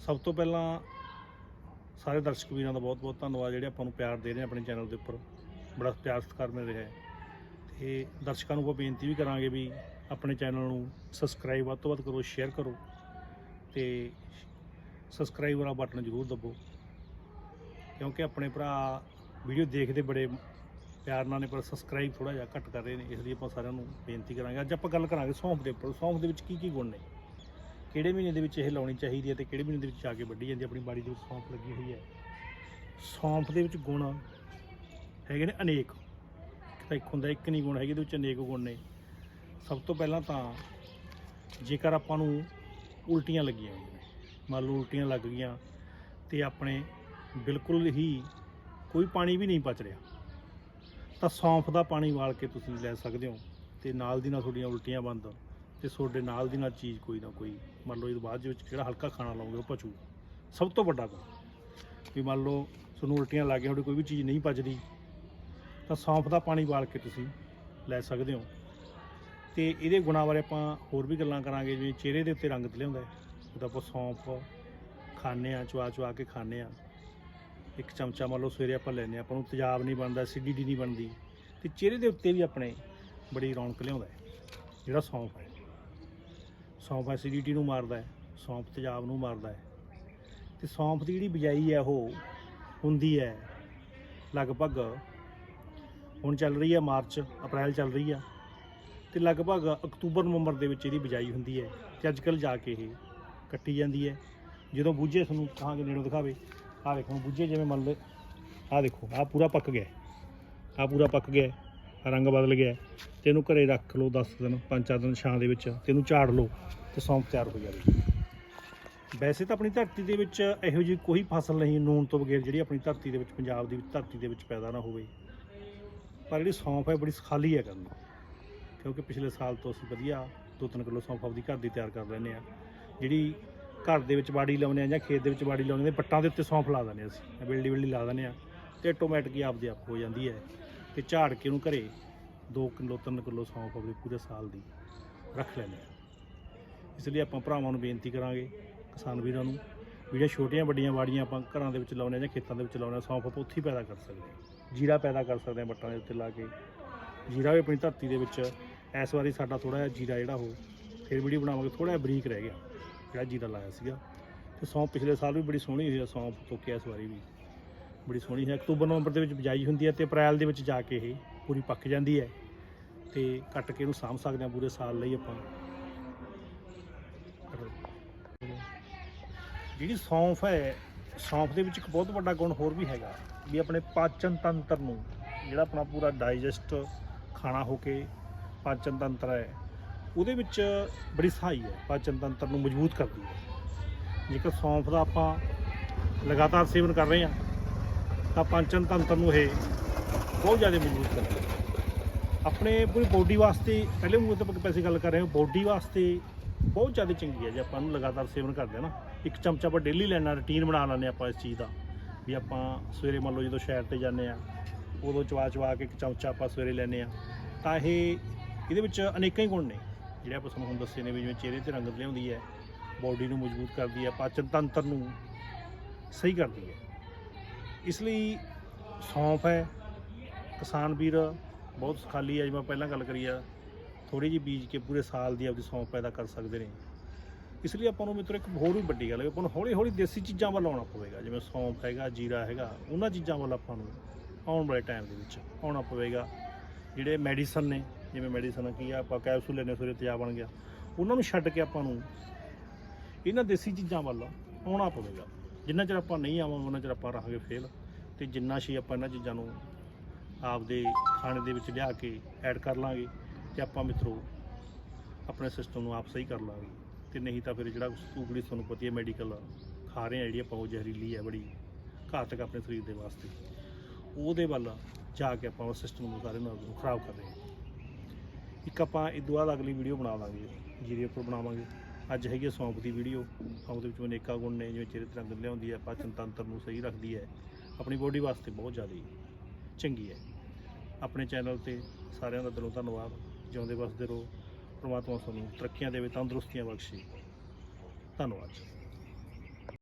ਸਭ ਤੋਂ ਪਹਿਲਾਂ ਸਾਰੇ ਦਰਸ਼ਕ ਵੀਰਾਂ ਦਾ ਬਹੁਤ-ਬਹੁਤ ਧੰਨਵਾਦ, ਜਿਹੜੇ ਆਪਾਂ ਨੂੰ ਪਿਆਰ ਦੇ ਰਹੇ ਆਪਣੇ ਚੈਨਲ ਦੇ ਉੱਪਰ। ਬੜਾ ਪਿਆਰ ਸਤਿਕਾਰ ਮਿਲ ਰਿਹਾ ਹੈ। ਤੇ ਦਰਸ਼ਕਾਂ ਨੂੰ ਆਪਾਂ ਬੇਨਤੀ ਵੀ ਕਰਾਂਗੇ ਵੀ ਆਪਣੇ ਚੈਨਲ ਨੂੰ ਸਬਸਕ੍ਰਾਈਬ ਵੱਧ ਤੋਂ ਵੱਧ ਕਰੋ ਸ਼ੇਅਰ ਕਰੋ ਤੇ ਸਬਸਕ੍ਰਾਈਬ ਵਾਲਾ ਬਟਨ ਜ਼ਰੂਰ ਦਬੋ। ਕਿਉਂਕਿ ਆਪਣੇ ਭਰਾ ਵੀਡੀਓ ਦੇਖਦੇ ਬੜੇ ਪਿਆਰ ਨਾਲ ਨੇ, ਪਰ ਸਬਸਕ੍ਰਾਈਬ ਥੋੜਾ ਜਿਹਾ ਘੱਟ ਕਰ ਰਹੇ ਨੇ, ਇਸ ਲਈ ਆਪਾਂ ਸਾਰਿਆਂ ਨੂੰ ਬੇਨਤੀ ਕਰਾਂਗੇ। ਅੱਜ ਆਪਾਂ ਗੱਲ ਕਰਾਂਗੇ ਸੌਂਫ ਦੇ ਉੱਪਰ। ਸੌਂਫ ਦੇ ਵਿੱਚ ਕੀ ਕੀ ਗੁਣ ਨੇ? ਕਿਹੜੇ ਮਹੀਨੇ ਦੇ ਵਿੱਚ ਇਹ ਲਾਉਣੀ ਚਾਹੀਦੀ ਹੈ ਤੇ ਕਿਹੜੇ ਮਹੀਨੇ ਦੇ ਵਿੱਚ ਆ ਕੇ ਵੱਢੀ ਜਾਂਦੀ ਹੈ? ਆਪਣੀ ਬਾੜੀ ਦੇ ਵਿੱਚ ਸੌਂਫ ਲੱਗੀ ਹੋਈ ਹੈ। ਸੌਂਫ ਦੇ ਵਿੱਚ ਗੁਣ ਹੈਗੇ ਨੇ ਅਨੇਕ। ਇੱਕ ਤਾਂ ਇੱਕ ਹੁੰਦਾ, ਇੱਕ ਨਹੀਂ ਗੁਣ ਹੈਗੇ, ਇਹਦੇ ਵਿੱਚ ਅਨੇਕ ਗੁਣ ਨੇ। ਸਭ ਤੋਂ ਪਹਿਲਾਂ ਤਾਂ ਜੇਕਰ ਆਪਾਂ ਨੂੰ ਉਲਟੀਆਂ ਲੱਗੀਆਂ ਹੋਈਆਂ ਨੇ, ਮੰਨ ਲਓ ਉਲਟੀਆਂ ਲੱਗ ਗਈਆਂ ਤੇ ਆਪਣੇ ਬਿਲਕੁਲ ਹੀ ਕੋਈ ਪਾਣੀ ਵੀ ਨਹੀਂ ਪਚ ਰਿਹਾ, ਤਾਂ ਸੌਂਫ ਦਾ ਪਾਣੀ ਵਾਲ ਕੇ ਤੁਸੀਂ ਲੈ ਸਕਦੇ ਹੋ ਤੇ ਨਾਲ ਦੀ ਨਾਲ ਤੁਹਾਡੀਆਂ ਉਲਟੀਆਂ ਬੰਦ ਤੇ ਤੁਹਾਡੇ ਨਾਲ ਦੀ ਨਾਲ ਚੀਜ਼ ਕੋਈ ਨਾ ਕੋਈ, ਮੰਨ ਲਓ ਇਹਦੇ ਬਾਅਦ ਦੇ ਵਿੱਚ ਕਿਹੜਾ ਹਲਕਾ ਖਾਣਾ ਲਾਉਂਗੇ ਉਹ ਪਚੂ। ਸਭ ਤੋਂ ਵੱਡਾ ਗੁਣ ਵੀ ਮੰਨ ਲਓ ਤੁਹਾਨੂੰ ਉਲਟੀਆਂ ਲੱਗ ਗਈਆਂ ਤੁਹਾਡੀ ਕੋਈ ਵੀ ਚੀਜ਼ ਨਹੀਂ ਪਚਦੀ, ਤਾਂ ਸੌਂਫ ਦਾ ਪਾਣੀ ਵਾਲ ਕੇ ਤੁਸੀਂ ਲੈ ਸਕਦੇ ਹੋ। ਤੇ ਇਹਦੇ ਗੁਣਾਂ ਬਾਰੇ ਆਪਾਂ ਹੋਰ ਵੀ ਗੱਲਾਂ ਕਰਾਂਗੇ, ਜਿਵੇਂ ਚਿਹਰੇ ਦੇ ਉੱਤੇ ਰੰਗ ਲਿਆਉਂਦਾ ਹੈ। ਉਹਦਾ ਆਪਾਂ ਸੌਂਫ ਖਾਂਦੇ ਆ ਚਵਾ ਚਵਾ ਕੇ ਖਾਂਦੇ ਆ ਇੱਕ ਚਮਚਾ ਮੰਨ ਲਓ ਸਵੇਰੇ ਆਪਾਂ ਲੈਂਦੇ ਹਾਂ, ਆਪਾਂ ਨੂੰ ਤੇਜ਼ਾਬ ਨਹੀਂ ਬਣਦਾ, ਐਸਿਡਿਟੀ ਨਹੀਂ ਬਣਦੀ, ਤੇ ਚਿਹਰੇ ਦੇ ਉੱਤੇ ਵੀ ਆਪਣੇ ਬੜੀ ਰੌਣਕ ਲਿਆਉਂਦਾ ਜਿਹੜਾ ਸੌਂਫ ਹੈ। ਸੌਂਫ ਐਸਿਡਿਟੀ ਨੂੰ ਮਾਰਦਾ ਹੈ, ਸੌਂਫ ਤੇਜ਼ਾਬ ਨੂੰ ਮਾਰਦਾ ਹੈ। ਤੇ ਸੌਂਫ ਦੀ ਜਿਹੜੀ ਬਿਜਾਈ ਹੈ, ਉਹ ਹੁੰਦੀ ਹੈ ਲਗਭਗ, ਹੁਣ ਚੱਲ ਰਹੀ ਹੈ ਮਾਰਚ, ਅਪ੍ਰੈਲ ਚੱਲ ਰਹੀ ਆ, ਤੇ ਲਗਭਗ ਅਕਤੂਬਰ, ਨਵੰਬਰ ਦੇ ਵਿੱਚ ਇਹਦੀ ਬਿਜਾਈ ਹੁੰਦੀ ਹੈ ਤੇ ਅੱਜ ਕੱਲ੍ਹ ਜਾ ਕੇ ਇਹ ਕੱਟੀ ਜਾਂਦੀ ਹੈ। ਜਦੋਂ ਬੂਝੇ ਤੁਹਾਨੂੰ ਕਹਾਂਗੇ ਨੇੜੋਂ ਦਿਖਾਵੇ, ਆਹ ਦੇਖੋ ਹੁਣ ਬੂਝੇ ਜਿਵੇਂ ਮੰਨ ਲਓ, ਆਹ ਦੇਖੋ, ਆਹ ਪੂਰਾ ਪੱਕ ਗਿਆ ਆਹ ਪੂਰਾ ਪੱਕ ਗਿਆ ਰੰਗ ਬਦਲ ਗਿਆ ਤੇ ਇਹਨੂੰ ਘਰੇ ਰੱਖ ਲਓ 10 ਦਿਨ 5-4 ਦਿਨ ਛਾਂ ਦੇ ਵਿੱਚ, ਤੇ ਇਹਨੂੰ ਝਾੜ ਲਓ। ਤੇ ਸੌਂਫ ਤਿਆਰ ਹੋ ਜਾਵੇ ਵੈਸੇ ਤਾਂ ਆਪਣੀ ਧਰਤੀ ਦੇ ਵਿੱਚ ਇਹੋ ਜਿਹੀ ਕੋਈ ਫਸਲ ਨਹੀਂ ਨੂਨ ਤੋਂ ਬਗੈਰ ਜਿਹੜੀ ਆਪਣੀ ਧਰਤੀ ਦੇ ਵਿੱਚ, ਪੰਜਾਬ ਦੀ ਧਰਤੀ ਦੇ ਵਿੱਚ ਪੈਦਾ ਨਾ ਹੋਵੇ। ਪਰ ਜਿਹੜੀ ਸੌਂਫ ਹੈ, ਬੜੀ ਸਖਾਲੀ ਹੈ ਕਰਨੀ ਕਿਉਂਕਿ ਪਿਛਲੇ ਸਾਲ ਤੋਂ ਅਸੀਂ ਵਧੀਆ 2-3 ਕਿਲੋ ਸੌਂਫ ਆਪਦੀ ਘਰ ਦੀ ਤਿਆਰ ਕਰ ਲੈਂਦੇ ਆ ਜਿਹੜੀ ਘਰ ਦੇ ਵਿੱਚ ਬਾੜੀ ਲਾਉਂਦੇ ਆ ਜਾਂ ਖੇਤ ਦੇ ਵਿੱਚ ਬਾੜੀ ਲਾਉਂਦੇ ਨੇ ਪੱਟਾਂ ਦੇ ਉੱਤੇ ਸੌਂਫ ਲਾ ਦਿੰਦੇ ਅਸੀਂ। ਬਿਲਡੀ ਬਿਲਡੀ ਲਾ ਦਿੰਦੇ ਆ ਤੇ ਆਟੋਮੈਟਿਕ ਹੀ ਆਪਦੇ ਆਪ ਹੋ ਜਾਂਦੀ ਹੈ। ਤੇ ਝਾੜ ਕੇ ਉਹਨੂੰ ਘਰੇ 2 ਕਿਲੋ 3 ਕਿਲੋ ਸੌਂਫ ਆਪਣੀ ਪੂਰੇ ਸਾਲ ਦੀ ਰੱਖ ਲੈਂਦੇ ਆ ਇਸ ਲਈ ਆਪਾਂ ਭਰਾਵਾਂ ਨੂੰ ਬੇਨਤੀ ਕਰਾਂਗੇ, ਕਿਸਾਨ ਵੀਰਾਂ ਨੂੰ ਜਿਹੜੀਆਂ ਛੋਟੀਆਂ ਵੱਡੀਆਂ ਬਾੜੀਆਂ ਆਪਾਂ ਘਰਾਂ ਦੇ ਵਿੱਚ ਲਾਉਂਦੇ ਆ ਜਾਂ ਖੇਤਾਂ ਦੇ ਵਿੱਚ ਲਾਉਂਦੇ ਆ ਸੌਂਫ ਆਪਾਂ ਉੱਥੇ ਹੀ ਪੈਦਾ ਕਰ ਸਕਦੇ ਹਾਂ। ਜੀਰਾ ਪੈਦਾ ਕਰ ਸਕਦੇ ਹਾਂ ਬੱਟਾਂ ਦੇ ਉੱਤੇ ਲਾ ਕੇ। ਜੀਰਾ ਵੀ ਆਪਣੀ ਧਰਤੀ ਦੇ ਵਿੱਚ ਇਸ ਵਾਰੀ ਸਾਡਾ ਥੋੜਾ ਜਿਹਾ ਜੀਰਾ ਜਿਹੜਾ ਉਹ ਫਿਰ ਵੀਡੀਓ ਬਣਾਵਾਂਗੇ ਥੋੜਾ ਜਿਹਾ ਬਰੀਕ ਰਹਿ ਗਿਆ, ਜਿਹੜਾ ਜੀਰਾ ਲਾਇਆ ਸੀਗਾ। ਤੇ ਸੌਂਫ ਪਿਛਲੇ ਸਾਲ ਵੀ ਬੜੀ ਸੋਹਣੀ ਹੋਈ ਆ ਸੌਂਫ ਤੋਕਿਆ ਇਸ ਵਾਰੀ ਵੀ। ਬੜੀ ਸੋਹਣੀ ਹੈ। ਅਕਤੂਬਰ, ਨਵੰਬਰ ਦੇ ਵਿੱਚ ਬਿਜਾਈ ਹੁੰਦੀ ਹੈ ਤੇ ਅਪ੍ਰੈਲ ਦੇ ਵਿੱਚ ਜਾ ਕੇ ਇਹ ਪੂਰੀ ਪੱਕ ਜਾਂਦੀ ਹੈ। ਤੇ ਕੱਟ ਕੇ ਇਹਨੂੰ ਸਾਂਭ ਸਕਦੇ ਹਾਂ ਪੂਰੇ ਸਾਲ ਲਈ ਆਪਾਂ। ਜਿਹੜੀ ਸੌਂਫ ਹੈ, ਸੌਂਫ ਦੇ ਵਿੱਚ ਇੱਕ ਬਹੁਤ ਵੱਡਾ ਗੁਣ ਹੋਰ ਵੀ ਹੈਗਾ ਵੀ ਆਪਣੇ ਪਾਚਨ ਤੰਤਰ ਨੂੰ, ਜਿਹੜਾ ਆਪਣਾ ਪੂਰਾ ਡਾਈਜੈਸਟ ਖਾਣਾ ਹੋ ਕੇ ਪਾਚਨ ਤੰਤਰ ਹੈ, ਉਹਦੇ ਵਿੱਚ ਬੜੀ ਸਹਾਈ ਹੈ, ਪਾਚਨ ਤੰਤਰ ਨੂੰ ਮਜ਼ਬੂਤ ਕਰਦੀ ਹੈ। ਜੇਕਰ ਸੌਂਫ ਦਾ ਆਪਾਂ ਲਗਾਤਾਰ ਸੇਵਨ ਕਰ ਰਹੇ ਹਾਂ, ਤਾਂ ਪਾਚਨ ਤੰਤਰ ਨੂੰ ਇਹ ਬਹੁਤ ਜ਼ਿਆਦਾ ਮਜ਼ਬੂਤ ਕਰਦੀ ਹੈ। ਆਪਣੇ ਪੂਰੀ ਬੋਡੀ ਵਾਸਤੇ, ਪਹਿਲੇ ਮੂੰਹ ਤੇ ਆਪਾਂ ਪੈਸੇ ਗੱਲ ਕਰ ਰਹੇ ਹਾਂ ਬੋਡੀ ਵਾਸਤੇ ਬਹੁਤ ਜ਼ਿਆਦਾ ਚੰਗੀ ਹੈ ਜੇ ਆਪਾਂ ਨੂੰ ਲਗਾਤਾਰ ਸੇਵਨ ਕਰਦੇ ਹਾਂ ਨਾ। ਇੱਕ ਚਮਚਾ ਆਪਾਂ ਡੇਲੀ ਲੈਣਾ ਰੁਟੀਨ ਬਣਾ ਲੈਂਦੇ ਆਪਾਂ ਇਸ ਚੀਜ਼ ਦਾ। ਵੀ ਆਪਾਂ ਸਵੇਰੇ ਮੰਨ ਲਓ ਜਦੋਂ ਸ਼ਹਿਰ ਤੇ ਜਾਂਦੇ ਆ ਉਦੋਂ ਚਵਾ ਚਵਾ ਕੇ ਇੱਕ ਚਮਚਾ ਆਪਾਂ ਸਵੇਰੇ ਲੈਂਦੇ ਆ ਤਾਂ ਇਹ ਇਹਦੇ ਵਿੱਚ ਅਨੇਕਾਂ ਹੀ ਗੁਣ ਨੇ। ਜਿਹੜੇ ਆਪਾਂ ਤੁਹਾਨੂੰ ਹੁਣ ਦੱਸੇ ਨੇ ਵੀ ਜਿਵੇਂ ਚਿਹਰੇ ਤੇ ਰੰਗਤ ਲਿਆਉਂਦੀ ਹੈ ਬੋਡੀ ਨੂੰ ਮਜ਼ਬੂਤ ਕਰਦੀ ਹੈ, ਪਾਚਨ ਤੰਤਰ ਨੂੰ ਸਹੀ ਕਰਦੀ ਹੈ। ਇਸ ਲਈ ਸੌਂਫ ਹੈ। ਕਿਸਾਨ ਵੀਰ ਬਹੁਤ ਖਾਲੀ ਹੈ। ਜਿਵੇਂ ਪਹਿਲਾਂ ਗੱਲ ਕਰੀ ਆ ਥੋੜੀ ਜਿਹੀ ਬੀਜ ਕੇ ਪੂਰੇ ਸਾਲ ਦੀ ਆਪਦੀ ਸੌਂਫ ਪੈਦਾ ਕਰ ਸਕਦੇ ਨੇ। ਇਸ ਲਈ ਆਪਾਂ ਨੂੰ ਮਿੱਤਰੋ ਇੱਕ ਹੋਰ ਵੀ ਵੱਡੀ ਗੱਲ ਹੈ ਆਪਾਂ ਨੂੰ ਹੌਲੀ ਹੌਲੀ ਦੇਸੀ ਚੀਜ਼ਾਂ ਵੱਲ ਆਉਣਾ ਪਵੇਗਾ, ਜਿਵੇਂ ਸੌਂਫ ਹੈਗਾ, ਜੀਰਾ ਹੈਗਾ, ਉਹਨਾਂ ਚੀਜ਼ਾਂ ਵੱਲ ਆਪਾਂ ਨੂੰ ਆਉਣ ਵਾਲੇ ਟਾਈਮ ਦੇ ਵਿੱਚ ਆਉਣਾ ਪਵੇਗਾ। ਜਿਹੜੇ ਮੈਡੀਸਨ ਨੇ, ਜਿਵੇਂ ਮੈਡੀਸਨ ਕੀ ਆ, ਆਪਾਂ ਕੈਪਸੂਲ ਲੈਨੇ ਸਵੇਰੇ ਤੇਜ਼ਾਬ ਬਣ ਗਿਆ, ਉਹਨਾਂ ਨੂੰ ਛੱਡ ਕੇ ਆਪਾਂ ਨੂੰ ਇਹਨਾਂ ਦੇਸੀ ਚੀਜ਼ਾਂ ਵੱਲ ਆਉਣਾ ਪਵੇਗਾ। ਜਿੰਨਾ ਚਿਰ ਆਪਾਂ ਨਹੀਂ ਆਵਾਂਗੇ, ਉਹਨਾਂ ਚਿਰ ਆਪਾਂ ਰਹਾਂਗੇ ਫੇਲ ਤੇ ਜਿੰਨਾ ਸੀ ਆਪਾਂ ਇਹਨਾਂ ਚੀਜ਼ਾਂ ਨੂੰ ਆਪਦੇ ਖਾਣੇ ਦੇ ਵਿੱਚ ਲਿਆ ਕੇ ਐਡ ਕਰ ਲਾਂਗੇ, ਤੇ ਆਪਾਂ ਮਿੱਤਰੋ ਆਪਣੇ ਸਿਸਟਮ ਨੂੰ ਆਪ ਸਹੀ ਕਰ ਲਾਂਗੇ। ਤੇ ਨਹੀਂ ਤਾਂ ਫਿਰ ਜਿਹੜਾ ਸੂਗੜੀ ਤੁਹਾਨੂੰ ਪਤੀ ਹੈ ਮੈਡੀਕਲ ਖਾ ਰਹੇ ਆ, ਜਿਹੜੀ ਆਪਾਂ ਉਹ ਜ਼ਹਿਰੀਲੀ ਹੈ, ਬੜੀ ਘਾਤਕ ਆਪਣੇ ਸਰੀਰ ਦੇ ਵਾਸਤੇ। ਉਹਦੇ ਵੱਲ ਜਾ ਕੇ ਆਪਾਂ ਉਹ ਸਿਸਟਮ ਨੂੰ ਸਾਰੇ ਨਾਲ ਖਰਾਬ ਕਰ ਰਹੇ ਹਾਂ। ਇੱਕ ਆਪਾਂ ਇਹ ਤੋਂ ਬਾਅਦ ਅਗਲੀ ਵੀਡੀਓ ਬਣਾ ਲਾਂਗੇ, ਜੀਰੇ ਉੱਪਰ ਬਣਾਵਾਂਗੇ। ਅੱਜ ਹੈਗੀ ਹੈ ਸੌਂਪ ਦੀ ਵੀਡੀਓ ਸੌਂਪ ਦੇ ਵਿੱਚ ਅਨੇਕਾਂ ਗੁਣ ਨੇ, ਜਿਵੇਂ ਚਿਹਰੇ ਤਰੰਗ ਲਿਆਉਂਦੀ ਹੈ ਪਾਚਨ ਤੰਤਰ ਨੂੰ ਸਹੀ ਰੱਖਦੀ ਹੈ। ਆਪਣੀ ਬੋਡੀ ਵਾਸਤੇ ਬਹੁਤ ਜ਼ਿਆਦਾ ਚੰਗੀ ਹੈ। ਆਪਣੇ ਚੈਨਲ ਤੇ ਸਾਰਿਆਂ ਦਾ ਦਿਲੋਂ ਧੰਨਵਾਦ, ਜਿਉਂਦੇ ਵਸਦੇ ਰਹੋ। ਪ੍ਰਮਾਤਮਾ ਤੁਹਾਨੂੰ ਤਰੱਕੀਆਂ ਦੇਵੇ ਤੰਦਰੁਸਤੀਆਂ ਬਖਸ਼ੇ। ਧੰਨਵਾਦ ਜੀ।